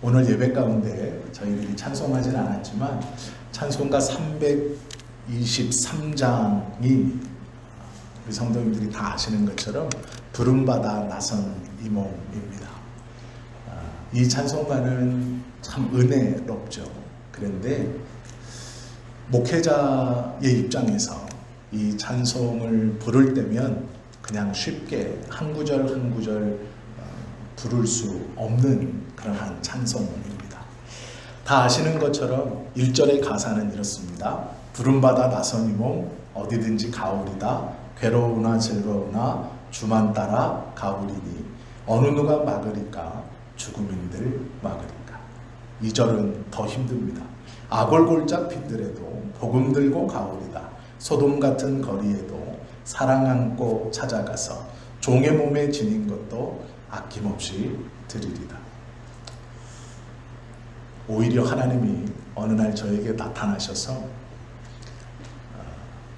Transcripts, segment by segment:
오늘 예배 가운데 저희들이 찬송하진 않았지만 찬송가 323장이 우리 성도님들이 다 아시는 것처럼 부름받아 나선 이 몸입니다. 아, 이 찬송가는 참 은혜롭죠. 그런데 목회자의 입장에서 이 찬송을 부를 때면 그냥 쉽게 한 구절 한 구절 어, 부를 수 없는 그러한 찬송입니다. 다 아시는 것처럼 1절의 가사는 이렇습니다. 부름받아 나선 이몸 어디든지 가오리다 괴로우나 즐거우나 주만 따라 가오리니 어느 누가 막으리까 죽음인들 막으리까 2절은 더 힘듭니다. 아골골짝 빈들에도 복음 들고 가오리다 소돔 같은 거리에도 사랑 안고 찾아가서 종의 몸에 지닌 것도 아낌없이 드리리다. 오히려 하나님이 어느 날 저에게 나타나셔서 어,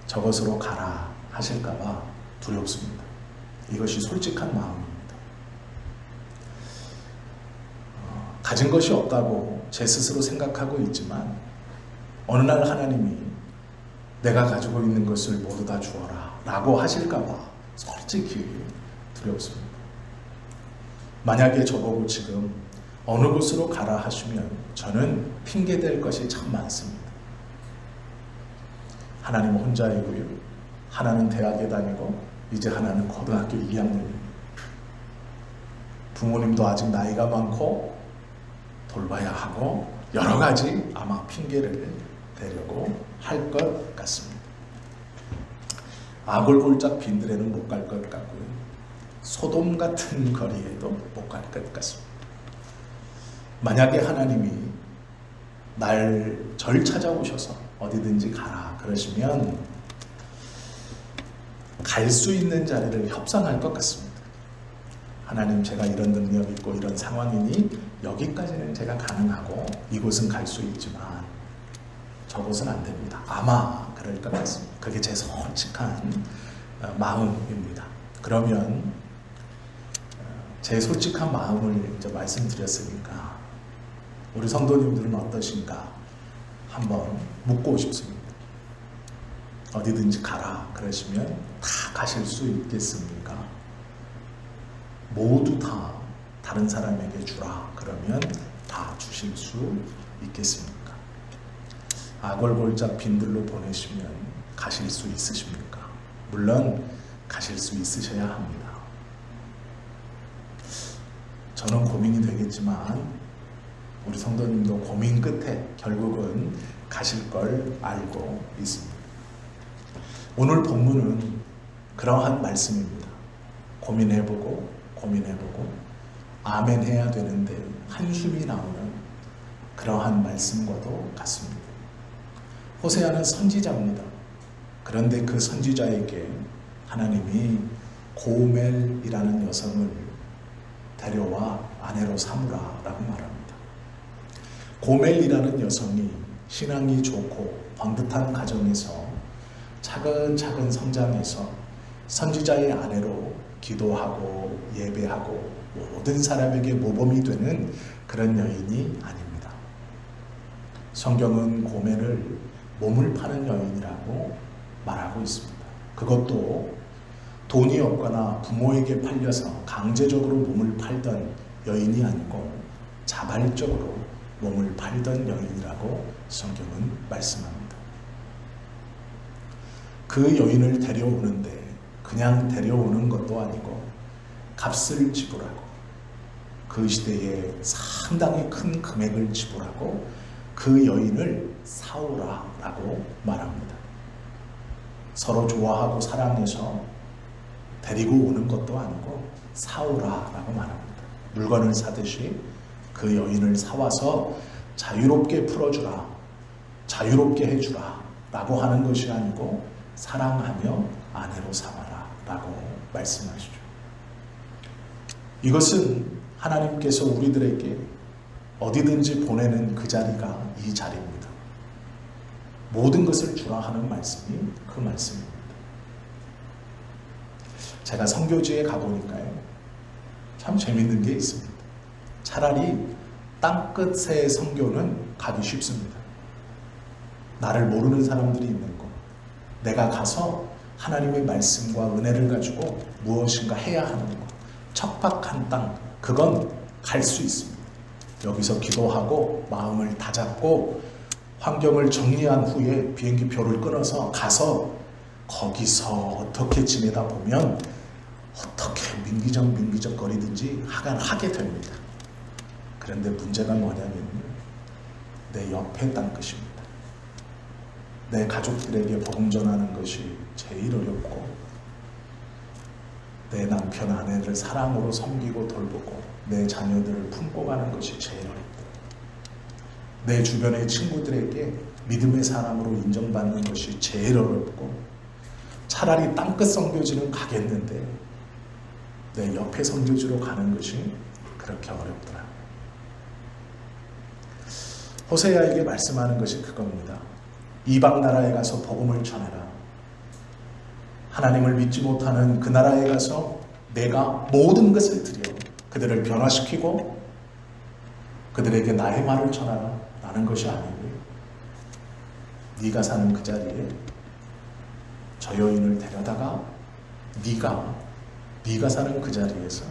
저것으로 가라 하실까봐 두렵습니다. 이것이 솔직한 마음입니다. 어, 가진 것이 없다고 제 스스로 생각하고 있지만 어느 날 하나님이 내가 가지고 있는 것을 모두 다 주어라 라고 하실까봐 솔직히 두렵습니다. 만약에 저보고 지금 어느 곳으로 가라 하시면 저는 핑계댈 것이 참 많습니다. 하나님 혼자이고요. 하나는 대학에 다니고 이제 하나는 고등학교 2학년입니다. 부모님도 아직 나이가 많고 돌봐야 하고 여러 가지 아마 핑계를 대려고 할 것 같습니다. 아골골짝 빈들에는 못 갈 것 같고요. 소돔 같은 거리에도 못 갈 것 같습니다. 만약에 하나님이 날 절 찾아오셔서 어디든지 가라 그러시면 갈 수 있는 자리를 협상할 것 같습니다. 하나님 제가 이런 능력 있고 이런 상황이니 여기까지는 제가 가능하고 이곳은 갈 수 있지만 저곳은 안 됩니다. 아마 그럴 것 같습니다. 그게 제 솔직한 어, 마음입니다. 그러면 어, 제 솔직한 마음을 이제 말씀드렸으니까 우리 성도님들은 어떠신가 한번 묻고 싶습니다. 어디든지 가라 그러시면 다 가실 수 있겠습니까? 모두 다 다른 사람에게 주라 그러면 다 주실 수 있겠습니까? 아골골짝 빈들로 보내시면 가실 수 있으십니까? 물론 가실 수 있으셔야 합니다. 저는 고민이 되겠지만 우리 성도님도 고민 끝에 결국은 가실 걸 알고 있습니다. 오늘 본문은 그러한 말씀입니다. 고민해보고 고민해보고 아멘 해야 되는데 한숨이 나오는 그러한 말씀과도 같습니다. 호세아는 선지자입니다. 그런데 그 선지자에게 하나님이 고멜이라는 여성을 데려와 아내로 삼으라 라고 말합니다. 고멜이라는 여성이 신앙이 좋고 번듯한 가정에서 차근차근 성장해서 선지자의 아내로 기도하고 예배하고 모든 사람에게 모범이 되는 그런 여인이 아닙니다. 성경은 고멜을 몸을 파는 여인이라고 말하고 있습니다. 그것도 돈이 없거나 부모에게 팔려서 강제적으로 몸을 팔던 여인이 아니고 자발적으로 몸을 팔던 여인이라고 성경은 말씀합니다. 그 여인을 데려오는데 그냥 데려오는 것도 아니고 값을 지불하고 그 시대에 상당히 큰 금액을 지불하고 그 여인을 사오라 라고 말합니다. 서로 좋아하고 사랑해서 데리고 오는 것도 아니고 사오라라고 말합니다. 물건을 사듯이 그 여인을 사와서 자유롭게 풀어주라, 자유롭게 해주라 라고 하는 것이 아니고 사랑하며 아내로 삼아라 라고 말씀하시죠. 이것은 하나님께서 우리들에게 어디든지 보내는 그 자리가 이 자리입니다. 모든 것을 주라 하는 말씀이 그 말씀입니다. 제가 성교지에 가보니까요. 참 재밌는 게 있습니다. 차라리 땅끝의 성교는 가기 쉽습니다. 나를 모르는 사람들이 있는 곳. 내가 가서 하나님의 말씀과 은혜를 가지고 무엇인가 해야 하는 것. 척박한 땅. 그건 갈 수 있습니다. 여기서 기도하고 마음을 다잡고 환경을 정리한 후에 비행기 표를 끊어서 가서 거기서 어떻게 지내다 보면 어떻게 민기적 민기적 거리든지 하간 하게 됩니다. 그런데 문제가 뭐냐면 내 옆에 땅끝입니다. 내 가족들에게 복음 전하는 것이 제일 어렵고 내 남편 아내를 사랑으로 섬기고 돌보고 내 자녀들을 품고 가는 것이 제일 어렵다. 내 주변의 친구들에게 믿음의 사람으로 인정받는 것이 제일 어렵고 차라리 땅끝 성교지는 가겠는데 내 옆에 성교지로 가는 것이 그렇게 어렵더라. 호세아에게 말씀하는 것이 그겁니다. 이방 나라에 가서 복음을 전해라. 하나님을 믿지 못하는 그 나라에 가서 내가 모든 것을 드려 그들을 변화시키고 그들에게 나의 말을 전하라. 라는 것이 아니고요. 네가 사는 그 자리에 저 여인을 데려다가 네가 네가 사는 그 자리에서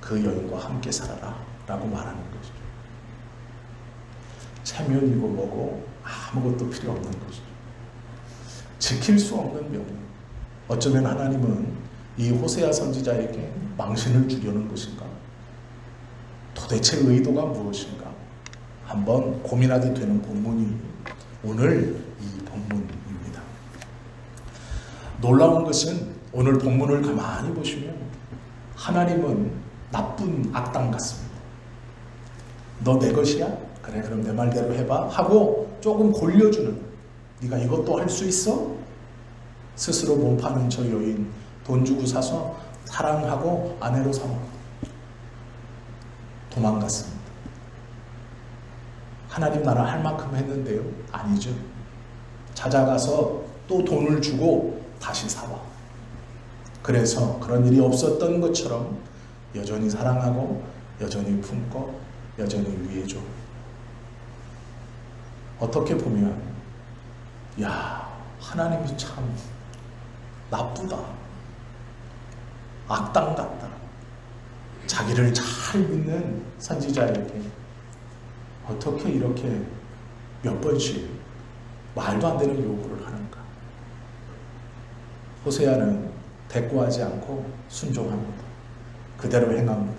그 여인과 함께 살아라 라고 말하는 것이죠. 체면이고 뭐고 아무것도 필요 없는 것이죠. 지킬 수 없는 명령. 어쩌면 하나님은 이 호세아 선지자에게 망신을 주려는 것인가? 도대체 의도가 무엇인가? 한번 고민하게 되는 본문이 오늘 이 본문입니다. 놀라운 것은 오늘 본문을 가만히 보시면 하나님은 나쁜 악당 같습니다. 너 내 것이야? 그래 그럼 내 말대로 해봐 하고 조금 골려주는 네가 이것도 할 수 있어? 스스로 몸 파는 저 여인 돈 주고 사서 사랑하고 아내로 삼아 도망갔습니다. 하나님 나라 할 만큼 했는데요? 아니죠. 찾아가서 또 돈을 주고 다시 사와. 그래서 그런 일이 없었던 것처럼 여전히 사랑하고 여전히 품고 여전히 위해줘. 어떻게 보면 야 하나님이 참 나쁘다. 악당 같다. 자기를 잘 믿는 선지자에게 어떻게 이렇게 몇 번씩 말도 안 되는 요구를 하는가? 호세아는 대꾸하지 않고 순종합니다. 그대로 행합니다.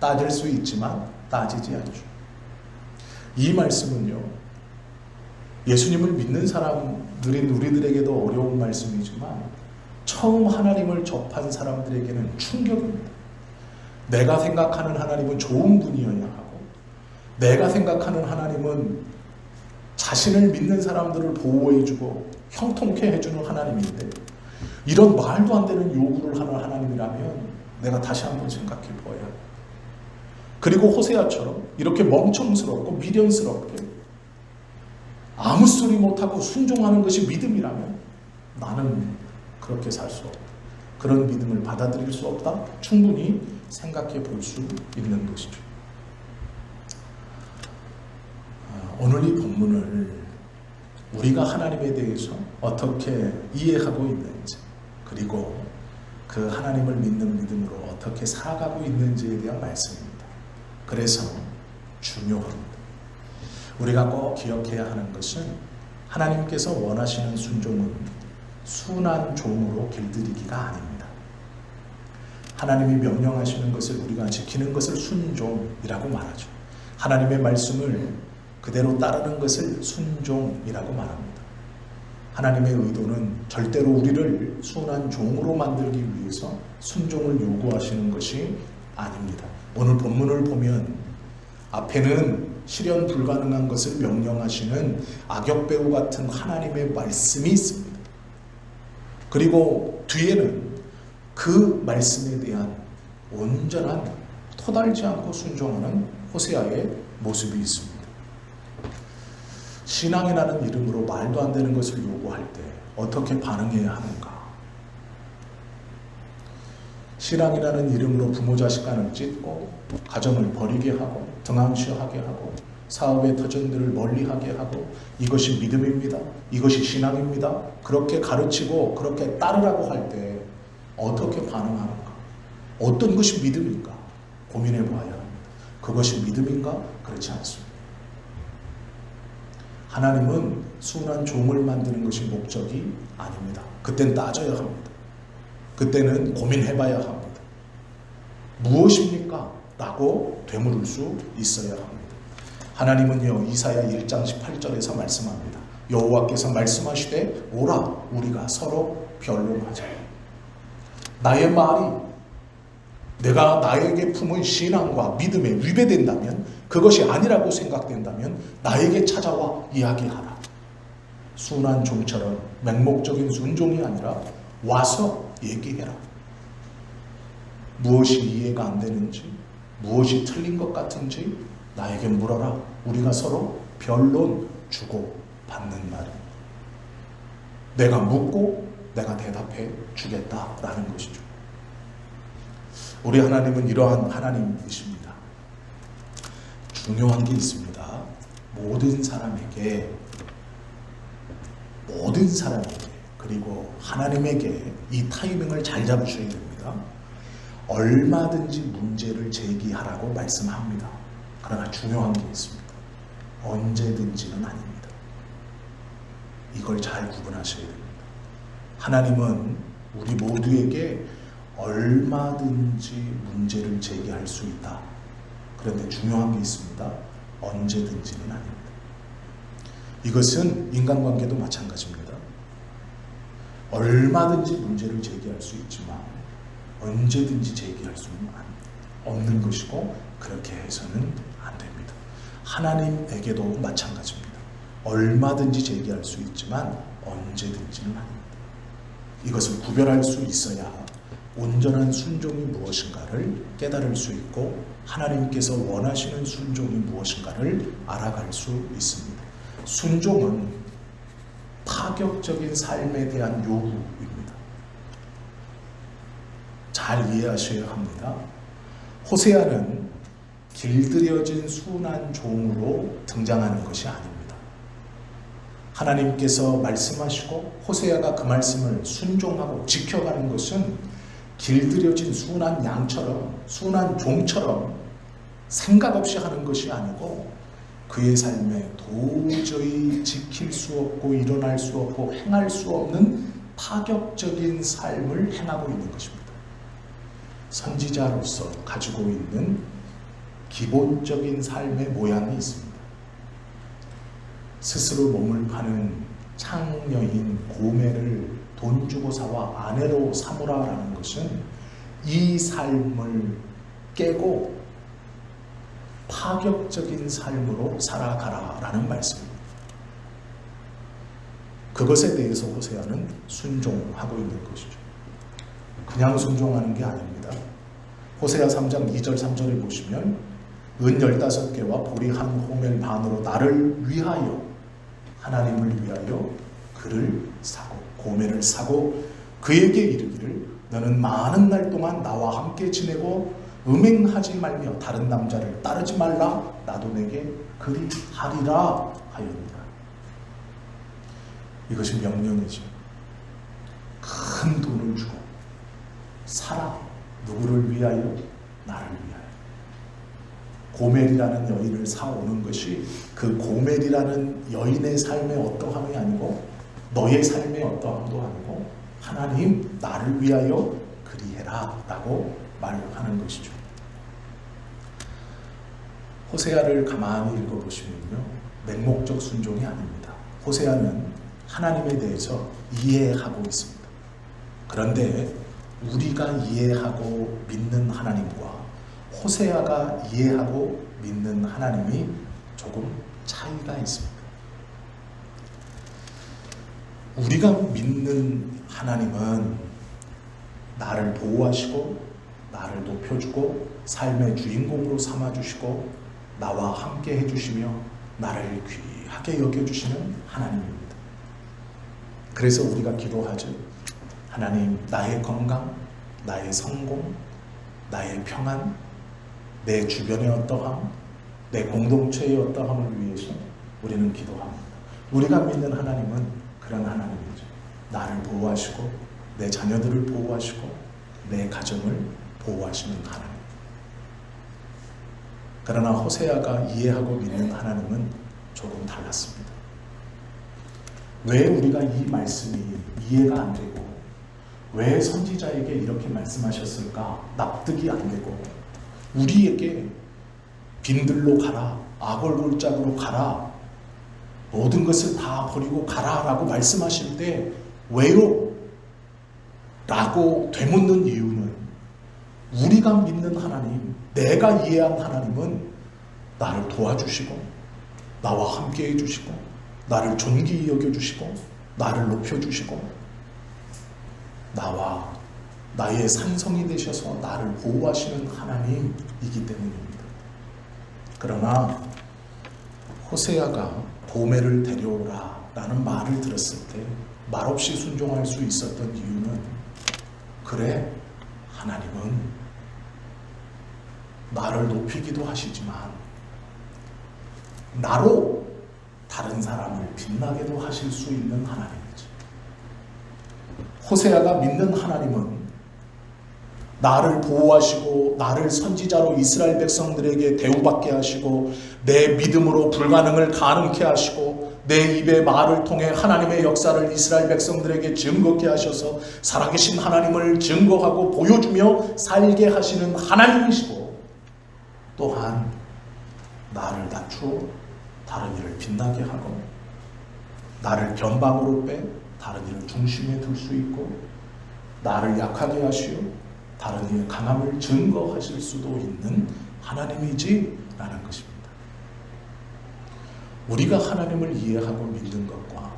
따질 수 있지만 따지지 않죠. 이 말씀은요, 예수님을 믿는 사람들인 우리들에게도 어려운 말씀이지만, 처음 하나님을 접한 사람들에게는 충격입니다. 내가 생각하는 하나님은 좋은 분이어야 하고, 내가 생각하는 하나님은 자신을 믿는 사람들을 보호해주고 형통케 해주는 하나님인데, 이런 말도 안 되는 요구를 하는 하나님이라면 내가 다시 한번 생각해 보아야 해. 그리고 호세아처럼 이렇게 멍청스럽고 미련스럽게 아무 소리 못하고 순종하는 것이 믿음이라면 나는 그렇게 살 수 없다. 그런 믿음을 받아들일 수 없다. 충분히 생각해 볼 수 있는 것이죠. 아, 오늘 이 본문을 우리가 하나님에 대해서 어떻게 이해하고 있는지 그리고 그 하나님을 믿는 믿음으로 어떻게 살아가고 있는지에 대한 말씀입니다. 그래서 중요합니다. 우리가 꼭 기억해야 하는 것은 하나님께서 원하시는 순종은 순한 종으로 길들이기가 아닙니다. 하나님이 명령하시는 것을 우리가 지키는 것을 순종이라고 말하죠. 하나님의 말씀을 그대로 따르는 것을 순종이라고 말합니다. 하나님의 의도는 절대로 우리를 순한 종으로 만들기 위해서 순종을 요구하시는 것이 아닙니다. 오늘 본문을 보면 앞에는 실현 불가능한 것을 명령하시는 악역배우 같은 하나님의 말씀이 있습니다. 그리고 뒤에는 그 말씀에 대한 온전한 토달지 않고 순종하는 호세아의 모습이 있습니다. 신앙이라는 이름으로 말도 안 되는 것을 요구할 때 어떻게 반응해야 하는가? 신앙이라는 이름으로 부모 자식 간을 찢고 가정을 버리게 하고 등한시하게 하고 사업의 터전들을 멀리하게 하고 이것이 믿음입니다. 이것이 신앙입니다. 그렇게 가르치고 그렇게 따르라고 할 때 어떻게 반응하는가? 어떤 것이 믿음인가? 고민해 봐야 합니다. 그것이 믿음인가? 그렇지 않습니다. 하나님은 순한 종을 만드는 것이 목적이 아닙니다. 그땐 따져야 합니다. 그때는 고민해 봐야 합니다. 무엇입니까? 라고 되물을 수 있어야 합니다. 하나님은요 이사야 1장 18절에서 말씀합니다. 여호와께서 말씀하시되 오라 우리가 서로 변론하자. 나의 말이 내가 나에게 품은 신앙과 믿음에 위배된다면 그것이 아니라고 생각된다면 나에게 찾아와 이야기하라. 순한 종처럼 맹목적인 순종이 아니라 와서 얘기해라. 무엇이 이해가 안 되는지, 무엇이 틀린 것 같은지 나에게 물어라. 우리가 서로 변론 주고 받는 말입니다. 내가 묻고 내가 대답해 주겠다라는 것이죠. 우리 하나님은 이러한 하나님이십니다. 중요한 게 있습니다. 모든 사람에게 모든 사람에게 그리고 하나님에게 이 타이밍을 잘 잡으셔야 됩니다. 얼마든지 문제를 제기하라고 말씀합니다. 그러나 중요한 게 있습니다. 언제든지는 아닙니다. 이걸 잘 구분하셔야 됩니다. 하나님은 우리 모두에게 얼마든지 문제를 제기할 수 있다. 그런데 중요한 게 있습니다. 언제든지는 아닙니다. 이것은 인간관계도 마찬가지입니다. 얼마든지 문제를 제기할 수 있지만 언제든지 제기할 수는 없는 것이고 그렇게 해서는 안 됩니다. 하나님에게도 마찬가지입니다. 얼마든지 제기할 수 있지만 언제든지는 아닙니다. 이것을 구별할 수 있어야 온전한 순종이 무엇인가를 깨달을 수 있고 하나님께서 원하시는 순종이 무엇인가를 알아갈 수 있습니다. 순종은 파격적인 삶에 대한 요구입니다. 잘 이해하셔야 합니다. 호세아는 길들여진 순한 종으로 등장하는 것이 아닙니다. 하나님께서 말씀하시고 호세아가 그 말씀을 순종하고 지켜가는 것은 길들여진 순한 양처럼 순한 종처럼 생각 없이 하는 것이 아니고 그의 삶에 도저히 지킬 수 없고 일어날 수 없고 행할 수 없는 파격적인 삶을 행하고 있는 것입니다. 선지자로서 가지고 있는 기본적인 삶의 모양이 있습니다. 스스로 몸을 파는 창녀인 고매를 돈 주고 사와 아내로 삼으라라는 것은 이 삶을 깨고 파격적인 삶으로 살아가라라는 말씀입니다. 그것에 대해서 호세아는 순종하고 있는 것이죠. 그냥 순종하는 게 아닙니다. 호세아 3장 2절 3절에 보시면 은 15개와 보리 한 호멜 반으로 나를 위하여 하나님을 위하여 그를 고매를 사고 그에게 이르기를 너는 많은 날 동안 나와 함께 지내고 음행하지 말며 다른 남자를 따르지 말라 나도 내게 그리 하리라 하였다. 이것이 명령이죠. 큰 돈을 주고 살아 누구를 위하여 나를 위하여 고멜이라는 여인을 사오는 것이 그 고멜이라는 여인의 삶의 어떠함이 아니고 너의 삶의 어떠함도 아니고 하나님 나를 위하여 그리해라 라고 말하는 것이죠. 호세아를 가만히 읽어보시면요. 맹목적 순종이 아닙니다. 호세아는 하나님에 대해서 이해하고 있습니다. 그런데 우리가 이해하고 믿는 하나님과 호세아가 이해하고 믿는 하나님이 조금 차이가 있습니다. 우리가 믿는 하나님은 나를 보호하시고 나를 높여주고 삶의 주인공으로 삼아주시고 나와 함께 해주시며 나를 귀하게 여겨주시는 하나님입니다. 그래서 우리가 기도하죠. 하나님, 나의 건강, 나의 성공, 나의 평안, 내 주변의 어떠함, 내 공동체의 어떠함을 위해서 우리는 기도합니다. 우리가 믿는 하나님은 그런 하나님이죠. 나를 보호하시고 내 자녀들을 보호하시고 내 가정을 보호하시는 하나님. 그러나 호세아가 이해하고 믿는 하나님은 조금 달랐습니다. 왜 우리가 이 말씀이 이해가 안 되고 왜 선지자에게 이렇게 말씀하셨을까 납득이 안 되고 우리에게 빈들로 가라 아골골짝으로 가라 모든 것을 다 버리고 가라라고 말씀하실 때 왜요? 라고 되묻는 이유는 우리가 믿는 하나님, 내가 이해한 하나님은 나를 도와주시고 나와 함께 해주시고 나를 존귀히 여겨주시고 나를 높여주시고 나와 나의 산성이 되셔서 나를 보호하시는 하나님이기 때문입니다. 그러나 호세아가 보메를 데려오라 라는 말을 들었을 때 말없이 순종할 수 있었던 이유는 그래 하나님은 나를 높이기도 하시지만 나로 다른 사람을 빛나게도 하실 수 있는 하나님이죠. 호세아가 믿는 하나님은 나를 보호하시고 나를 선지자로 이스라엘 백성들에게 대우받게 하시고 내 믿음으로 불가능을 가능케 하시고 내 입의 말을 통해 하나님의 역사를 이스라엘 백성들에게 증거케 하셔서 살아계신 하나님을 증거하고 보여주며 살게 하시는 하나님이시고 또한 나를 낮추어 다른 이를 빛나게 하고 나를 변방으로 빼 다른 이를 중심에 둘 수 있고 나를 약하게 하시어 다른 이의 강함을 증거하실 수도 있는 하나님이지라는 것입니다. 우리가 하나님을 이해하고 믿는 것과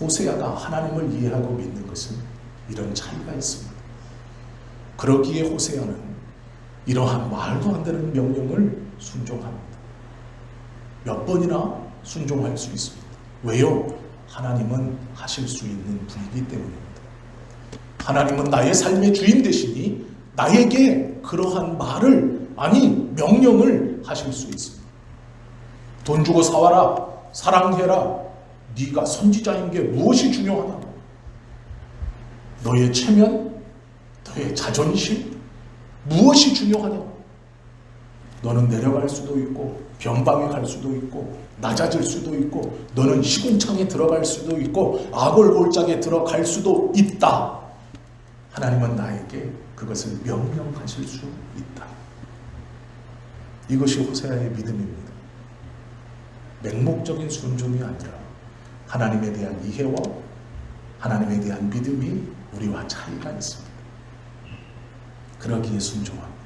호세아가 하나님을 이해하고 믿는 것은 이런 차이가 있습니다. 그러기에 호세아는 이러한 말도 안 되는 명령을 순종합니다. 몇 번이나 순종할 수 있습니다. 왜요? 하나님은 하실 수 있는 분이기 때문입니다. 하나님은 나의 삶의 주인 되시니 나에게 그러한 말을 아니 명령을 하실 수 있습니다. 돈 주고 사와라 사랑해라. 네가 선지자인 게 무엇이 중요하냐? 너의 체면 너의 자존심 무엇이 중요하냐? 너는 내려갈 수도 있고 변방에 갈 수도 있고 낮아질 수도 있고 너는 시궁창에 들어갈 수도 있고 아골골짝에 들어갈 수도 있다 하나님은 나에게 그것을 명령하실 수 있다. 이것이 호세아의 믿음입니다. 맹목적인 순종이 아니라 하나님에 대한 이해와 하나님에 대한 믿음이 우리와 차이가 있습니다. 그러기에 순종합니다.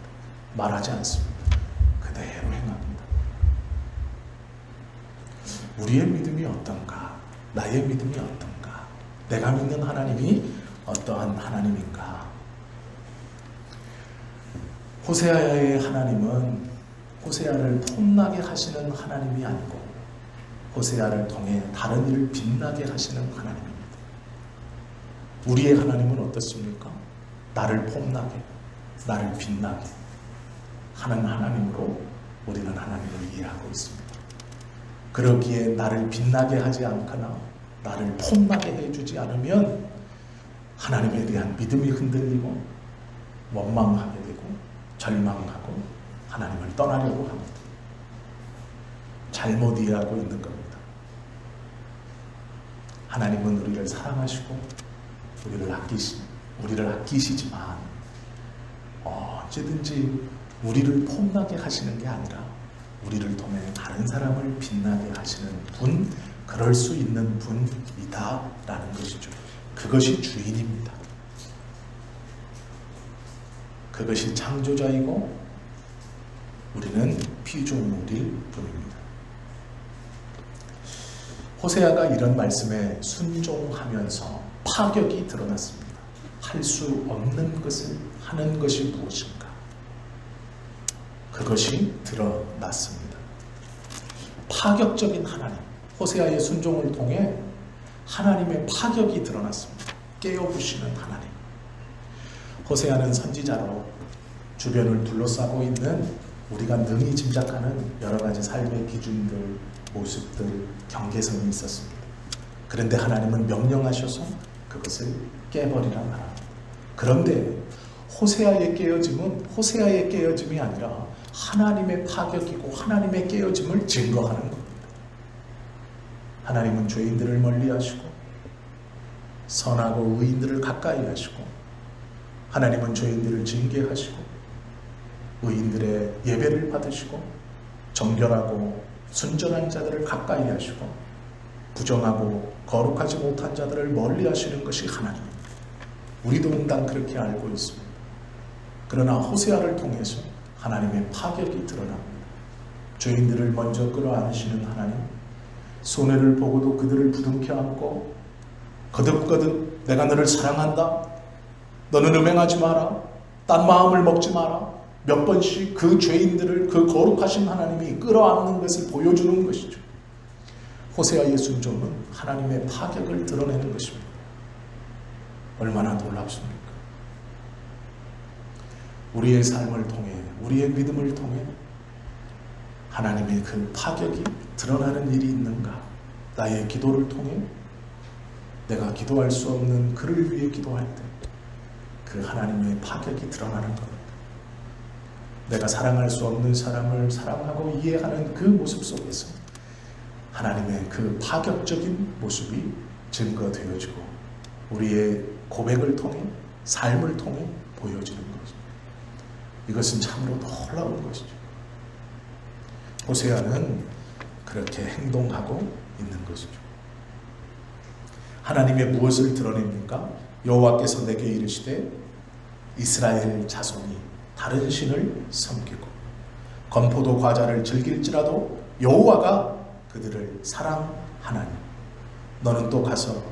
말하지 않습니다. 그대로 행합니다. 우리의 믿음이 어떤가? 나의 믿음이 어떤가? 내가 믿는 하나님이 어떠한 하나님인가? 호세아의 하나님은 호세아를 폼나게 하시는 하나님이 아니고 호세아를 통해 다른 일을 빛나게 하시는 하나님입니다. 우리의 하나님은 어떻습니까? 나를 폼나게, 나를 빛나게 하는 하나님으로 우리는 하나님을 이해하고 있습니다. 그러기에 나를 빛나게 하지 않거나 나를 폼나게 해주지 않으면 하나님에 대한 믿음이 흔들리고 원망하게 되고 절망하고 하나님을 떠나려고 합니다. 잘못 이해하고 있는 겁니다. 하나님은 우리를 사랑하시고 우리를 아끼시 우리를 아끼시지만 언제든지 우리를 폼나게 하시는 게 아니라 우리를 통해 다른 사람을 빛나게 하시는 분, 그럴 수 있는 분이다라는 것이죠. 그것이 주인입니다. 그것이 창조자이고 우리는 피조물일 뿐입니다. 호세아가 이런 말씀에 순종하면서 파격이 드러났습니다. 할 수 없는 것을 하는 것이 무엇인가? 그것이 드러났습니다. 파격적인 하나님, 호세아의 순종을 통해 하나님의 파격이 드러났습니다. 깨어부시는 하나님. 호세아는 선지자로 주변을 둘러싸고 있는 우리가 능히 짐작하는 여러 가지 삶의 기준들, 모습들, 경계선이 있었습니다. 그런데 하나님은 명령하셔서 그것을 깨버리라 말합니다. 그런데 호세아의 깨어짐은 호세아의 깨어짐이 아니라 하나님의 파격이고 하나님의 깨어짐을 증거하는 겁니다. 하나님은 죄인들을 멀리하시고 선하고 의인들을 가까이 하시고 하나님은 죄인들을 징계하시고 의인들의 예배를 받으시고 정결하고 순전한 자들을 가까이 하시고 부정하고 거룩하지 못한 자들을 멀리 하시는 것이 하나님입니다. 우리도 응당 그렇게 알고 있습니다. 그러나 호세아를 통해서 하나님의 파격이 드러납니다. 죄인들을 먼저 끌어안으시는 하나님, 손해를 보고도 그들을 부둥켜 안고 거듭거듭 내가 너를 사랑한다. 너는 음행하지 마라. 딴 마음을 먹지 마라. 몇 번씩 그 죄인들을 그 거룩하신 하나님이 끌어안는 것을 보여주는 것이죠. 호세아의 순종은 하나님의 파격을 드러내는 것입니다. 얼마나 놀랍습니까? 우리의 삶을 통해, 우리의 믿음을 통해 하나님의 그 파격이 드러나는 일이 있는가? 나의 기도를 통해 내가 기도할 수 없는 그를 위해 기도할 때 그 하나님의 파격이 드러나는 겁니다. 내가 사랑할 수 없는 사람을 사랑하고 이해하는 그 모습 속에서 하나님의 그 파격적인 모습이 증거되어지고 우리의 고백을 통해 삶을 통해 보여지는 것입니다. 이것은 참으로 놀라운 것이죠. 호세아는 그렇게 행동하고 있는 것이죠. 하나님의 무엇을 드러냅니까? 여호와께서 내게 이르시되 이스라엘 자손이 다른 신을 섬기고 건포도 과자를 즐길지라도 여호와가 그들을 사랑하나니 너는 또 가서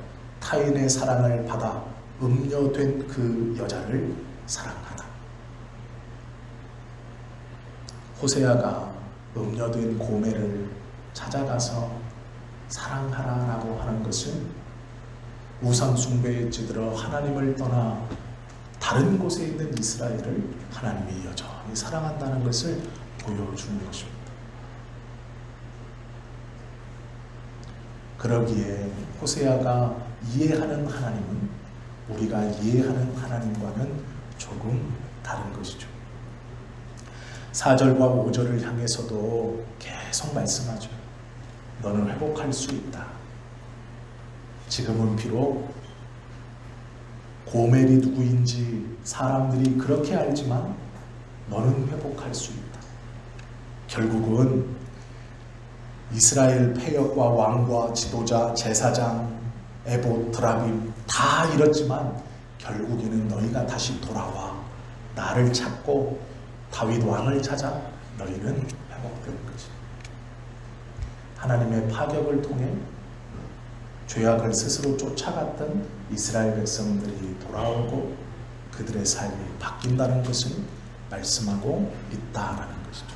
타인의 사랑을 받아 음녀된 그 여자를 사랑하라. 호세아가 음녀된 고매를 찾아가서 사랑하라 라고 하는 것은 우상 숭배에 찌들어 하나님을 떠나 다른 곳에 있는 이스라엘을 하나님이 여전히 사랑한다는 것을 보여주는 것입니다. 그러기에 호세아가 이해하는 하나님은 우리가 이해하는 하나님과는 조금 다른 것이죠. 4절과 5절을 향해서도 계속 말씀하죠. 너는 회복할 수 있다. 지금은 비록 고멜이 누구인지 사람들이 그렇게 알지만 너는 회복할 수 있다. 결국은 이스라엘 폐역과 왕과 지도자, 제사장, 에보, 드라빔 다 잃었지만 결국에는 너희가 다시 돌아와 나를 찾고 다윗 왕을 찾아 너희는 회복되는 것이. 하나님의 파격을 통해 죄악을 스스로 쫓아갔던 이스라엘 백성들이 돌아오고 그들의 삶이 바뀐다는 것을 말씀하고 있다라는 것이죠.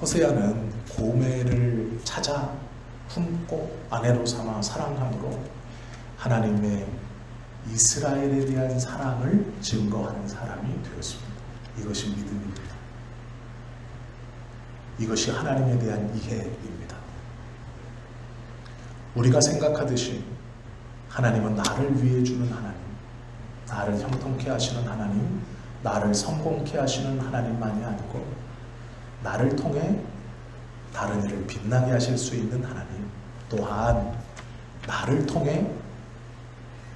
호세아는 고매를 찾아 품고 아내로 삼아 사랑함으로 하나님의 이스라엘에 대한 사랑을 증거하는 사람이 되었습니다. 이것이 믿음입니다. 이것이 하나님에 대한 이해입니다. 우리가 생각하듯이 하나님은 나를 위해 주는 하나님, 나를 형통케 하시는 하나님, 나를 성공케 하시는 하나님만이 아니고 나를 통해 다른 일을 빛나게 하실 수 있는 하나님, 또한 나를 통해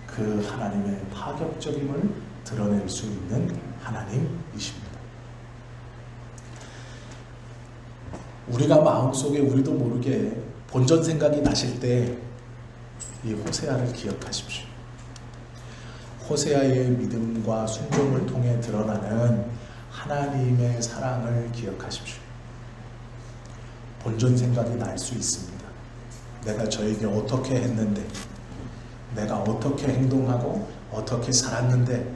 그 하나님의 파격적임을 드러낼 수 있는 하나님이십니다. 우리가 마음속에 우리도 모르게 본전 생각이 나실 때 이 호세아를 기억하십시오. 호세아의 믿음과 순종을 통해 드러나는 하나님의 사랑을 기억하십시오. 본전 생각이 날 수 있습니다. 내가 저에게 어떻게 했는데, 내가 어떻게 행동하고 어떻게 살았는데,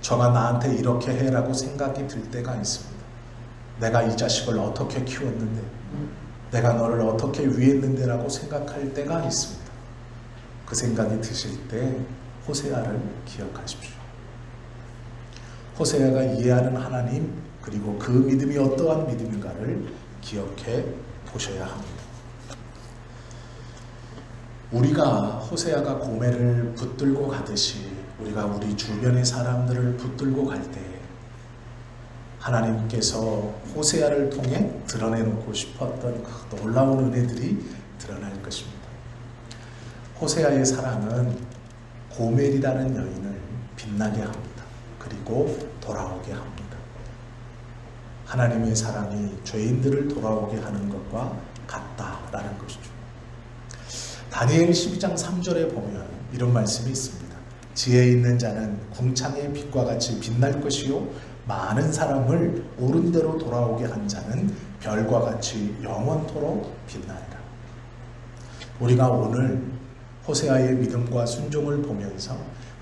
저가 나한테 이렇게 해라고 생각이 들 때가 있습니다. 내가 이 자식을 어떻게 키웠는데, 내가 너를 어떻게 위했는데라고 생각할 때가 있습니다. 그 생각이 드실 때 호세아를 기억하십시오. 호세아가 이해하는 하나님 그리고 그 믿음이 어떠한 믿음인가를 기억해 보셔야 합니다. 우리가 호세아가 고매를 붙들고 가듯이 우리가 우리 주변의 사람들을 붙들고 갈 때 하나님께서 호세아를 통해 드러내놓고 싶었던 그 놀라운 은혜들이 드러날 것입니다. 호세아의 사랑은 고멜이라는 여인을 빛나게 합니다. 그리고 돌아오게 합니다. 하나님의 사랑이 죄인들을 돌아오게 하는 것과 같다라는 것이죠. 다니엘 12장 3절에 보면 이런 말씀이 있습니다. 지혜 있는 자는 궁창의 빛과 같이 빛날 것이요 많은 사람을 옳은 대로 돌아오게 한 자는 별과 같이 영원토록 빛나리라. 우리가 오늘 호세아의 믿음과 순종을 보면서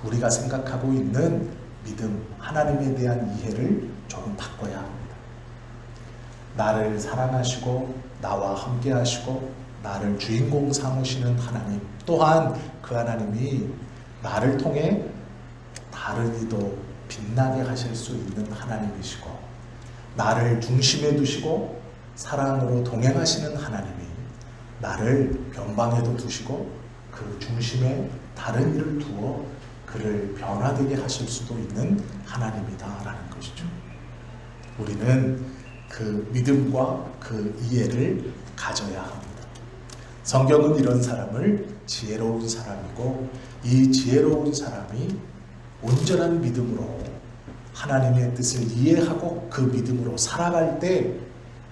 우리가 생각하고 있는 믿음, 하나님에 대한 이해를 조금 바꿔야 합니다. 나를 사랑하시고 나와 함께 하시고 나를 주인공 삼으시는 하나님 또한 그 하나님이 나를 통해 다른 이도 빛나게 하실 수 있는 하나님이시고 나를 중심에 두시고 사랑으로 동행하시는 하나님이 나를 변방에도 두시고 그 중심에 다른 이를 두어 그를 변화되게 하실 수도 있는 하나님이다라는 것이죠. 우리는 그 믿음과 그 이해를 가져야 합니다. 성경은 이런 사람을 지혜로운 사람이고 이 지혜로운 사람이 온전한 믿음으로 하나님의 뜻을 이해하고 그 믿음으로 살아갈 때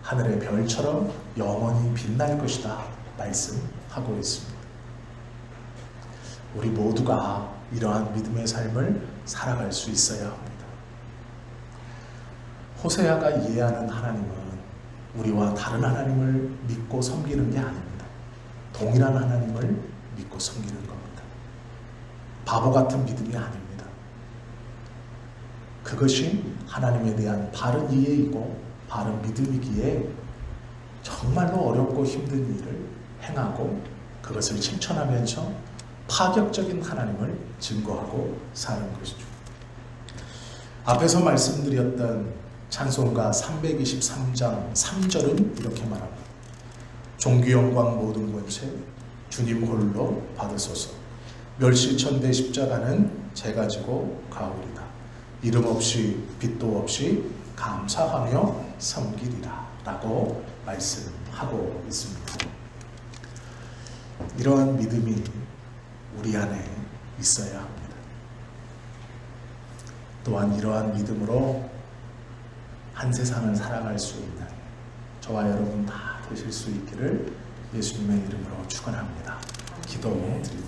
하늘의 별처럼 영원히 빛날 것이다 말씀하고 있습니다. 우리 모두가 이러한 믿음의 삶을 살아갈 수 있어야 합니다. 호세아가 이해하는 하나님은 우리와 다른 하나님을 믿고 섬기는 게 아닙니다. 동일한 하나님을 믿고 섬기는 겁니다. 바보 같은 믿음이 아닙니다. 그것이 하나님에 대한 바른 이해이고 바른 믿음이기에 정말로 어렵고 힘든 일을 행하고 그것을 실천하면서 파격적인 하나님을 증거하고 사는 것이죠. 앞에서 말씀드렸던 찬송가 323장 3절은 이렇게 말합니다. 종기 영광 모든 권세 주님 홀로 받으소서. 멸실천대 십자가는 제 가 지고 가오리다. 이름 없이 빛도 없이 감사하며 섬기리라 라고 말씀하고 있습니다. 이러한 믿음이 우리 안에 있어야 합니다. 또한 이러한 믿음으로 한 세상을 살아갈 수 있는 저와 여러분 다 되실 수 있기를 예수님의 이름으로 축원합니다. 기도 드립니다.